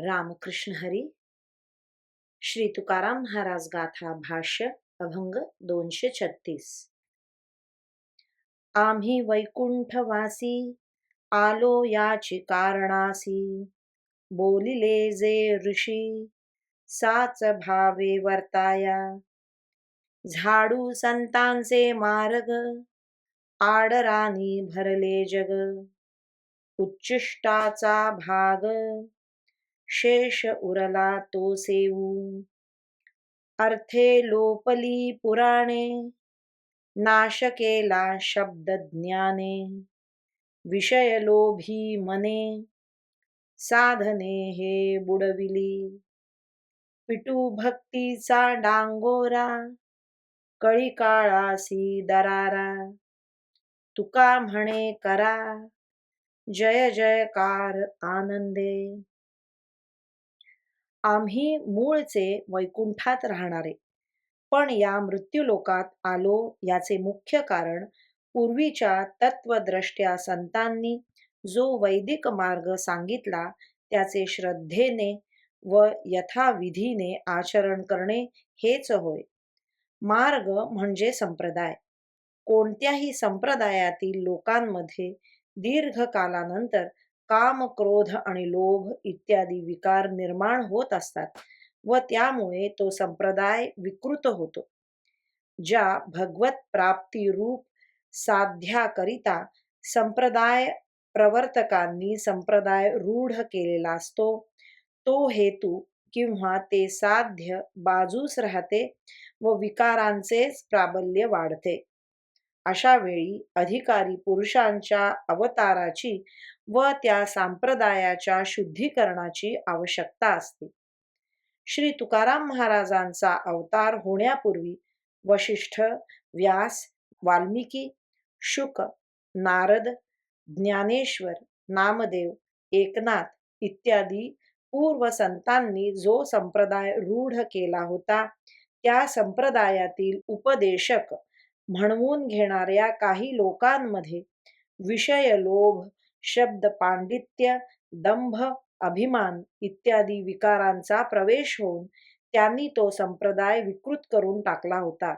रामकृष्ण हरी श्री तुकाराम महाराज गाथा भाष्य अभंग दोनशे छत्तीस. आम्ही वैकुंठवासी आलो याची कारणासी बोलिले जे ऋषी साच भावे वर्ताया. झाडू संतांचे मार्ग आडरानी भरले जग. उच्चिष्टाचा भाग शेष उरला तो सेवू. अर्थे लोपली पुराणे नाशकेला शब्दज्ञाने शब्द ज्ञाने विषय लोभी मने साधने हे बुडविली. पिटू भक्तीचा डांगोरा कळी काळासी दरारा. तुका म्हणे करा जय जयकार आनंदे. आम्ही मूळचे वैकुंठात राहणारे. पण या मृत्यूलोकात आलो याचे मुख्य कारण पूर्वीच्या तत्वद्रष्ट्या संतांनी जो वैदिक मार्ग सांगितला त्याचे श्रद्धेने व यथाविधीने आचरण करणे हेच होय. मार्ग म्हणजे संप्रदाय. कोणत्याही संप्रदायातील लोकांमध्ये दीर्घकालानंतर काम क्रोध आणि लोभ इत्यादी विकार निर्माण होत असतात व त्यामुळे तो संप्रदाय विकृत होतो. ज्या भगवत प्राप्ती रूप साध्याकरिता संप्रदाय प्रवर्तकांनी संप्रदाय रूढ केलेला असतो तो हेतू किंवा ते साध्य बाजूस राहते व विकारांचेच प्राबल्य वाढते. अशा वेळी अधिकारी पुरुषांच्या अवताराची व त्या संप्रदायाच्या शुद्धीकरणाची आवश्यकता असते. श्री तुकाराम महाराजांचा अवतार होण्यापूर्वी वशिष्ठ व्यास वाल्मिकी शुक नारद ज्ञानेश्वर नामदेव एकनाथ इत्यादी पूर्व संतांनी जो संप्रदाय रूढ केला होता त्या संप्रदायातील उपदेशक म्हणवून घेणाऱ्या काही लोकांमध्ये विषय लोभ शब्द पांडित्य दंभ अभिमान इत्यादी विकारांचा प्रवेश होऊन त्यांनी तो संप्रदाय विकृत करून टाकला होता.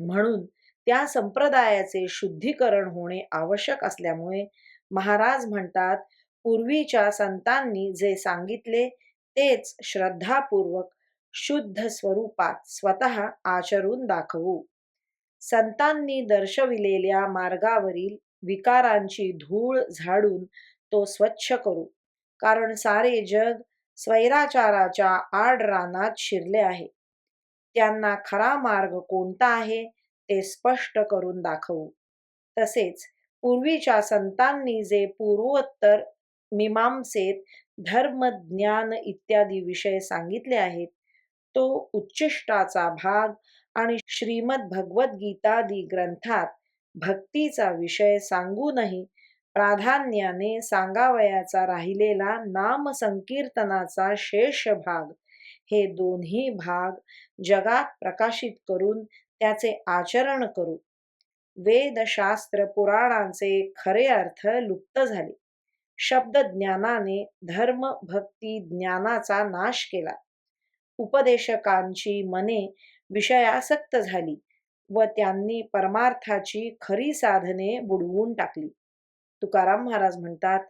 म्हणून त्या संप्रदायाचे शुद्धीकरण होणे आवश्यक असल्यामुळे महाराज म्हणतात पूर्वीच्या संतांनी जे सांगितले तेच श्रद्धापूर्वक शुद्ध स्वरूपात स्वतः आचरून दाखवू. संतांनी दर्शविलेल्या मार्गावरील विकारांची धूळ झाडून तो स्वच्छ करू. कारण सारे जग स्वैराचाराच्या आडरानात शिरले आहे. त्यांना खरा मार्ग कोणता आहे ते स्पष्ट करून दाखवू. तसेच पूर्वीच्या संतांनी जे पूर्वोत्तर मीमांसेत धर्म ज्ञान इत्यादी विषय सांगितले आहेत तो उच्चिष्टाचा भाग आणि श्रीमद भगवद्गीतादी ग्रंथात भक्तीचा विषय सांगूनही प्राधान्याने सांगावयाचा राहिलेला नामसंकीर्तनाचा शेष भाग हे दोन्ही भाग जगात प्रकाशित करून त्याचे आचरण करू. वेदशास्त्र पुराणांचे खरे अर्थ लुप्त झाले. शब्द ज्ञानाने धर्म भक्ती ज्ञानाचा नाश केला. उपदेशकांची मने विषयासक्त झाली व त्यांनी परमार्थाची खरी साधने बुडवून टाकली. तुकाराम महाराज म्हणतात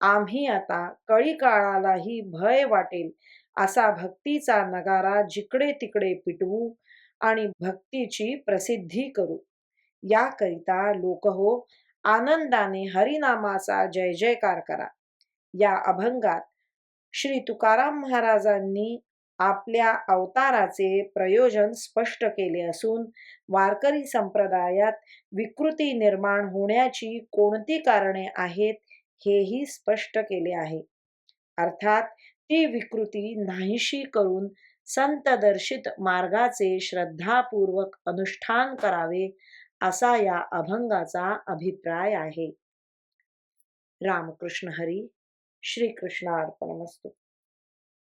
आम्ही आता कळी काळालाही भय वाटेल असा भक्तीचा नगारा जिकडे तिकडे पिटवू आणि भक्तीची प्रसिद्धी करू. याकरिता लोक हो आनंदाने हरिनामाचा जय जयकार करा. या अभंगात श्री तुकाराम महाराजांनी आपल्या अवताराचे प्रयोजन स्पष्ट केले असून वारकरी संप्रदायात विकृती निर्माण होण्याची कोणती कारणे आहेत हेही स्पष्ट केले आहे. अर्थात ती विकृती नाहीशी करून संतदर्शित मार्गाचे श्रद्धापूर्वक अनुष्ठान करावे असा या अभंगाचा अभिप्राय आहे. रामकृष्ण हरी श्रीकृष्णार्पण अर्पणमस्तू